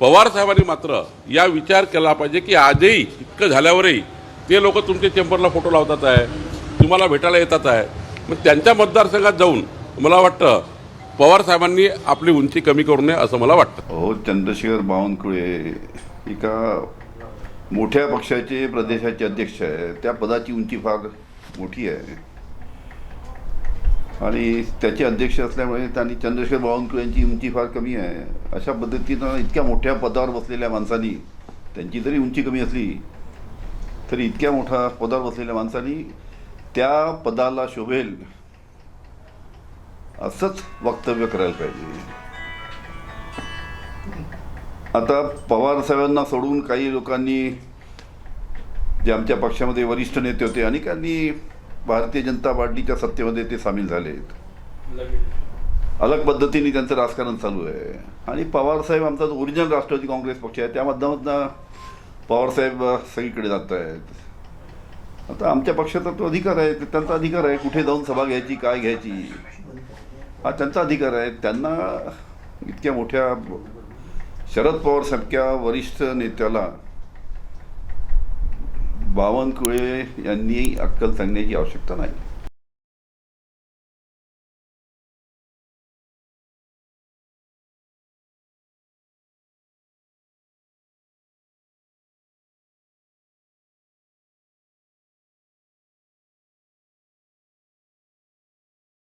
पवार साहेबांनी मात्र या विचार केला पाहिजे की आजही इतकं झाल्यावरही ते लोक तुमच्या चेंबरला फोटो लावतात आहे तुम्हाला भेटायला येतात आहे. मग त्यांच्या मतदारसंघात जाऊन मला वाटतं पवार साहेबांनी आपली उंची कमी करू नये असं मला वाटतं. हो चंद्रशेखर बावनकुळे एका मोठ्या पक्षाचे प्रदेशाचे अध्यक्ष आहे. त्या पदाची उंची फार मोठी आहे. आणि त्याचे अध्यक्ष असल्यामुळे त्यांनी चंद्रशेखर बावनकुळे यांची उंची फार कमी आहे. अशा पद्धतीनं इतक्या मोठ्या पदावर बसलेल्या माणसांनी त्यांची जरी उंची कमी असली तरी इतक्या मोठ्या पदावर बसलेल्या माणसांनी त्या पदाला शोभेल असंच वक्तव्य करायला पाहिजे. आता पवार साहेबांना सोडून काही लोकांनी जे आमच्या पक्षामध्ये वरिष्ठ नेते होते अनेकांनी भारतीय जनता पार्टीच्या सत्तेमध्ये ते सामील झालेत. अलग पद्धतीने त्यांचं राजकारण चालू आहे. आणि पवार साहेब आमचा जो ओरिजिनल राष्ट्रवादी काँग्रेस पक्ष आहे त्या माध्यमातून पवार साहेब सगळीकडे जात आहेत. आता आमच्या पक्षाचा तो अधिकार आहे त्यांचा अधिकार आहे कुठे जाऊन सभा घ्यायची काय घ्यायची. हा त्यांचा अधिकार आहे. त्यांना इतक्या मोठ्या शरद पवार सारख्या वरिष्ठ नेत्याला बावनकुळे यांनी अक्कल सांगण्याची आवश्यकता नाही.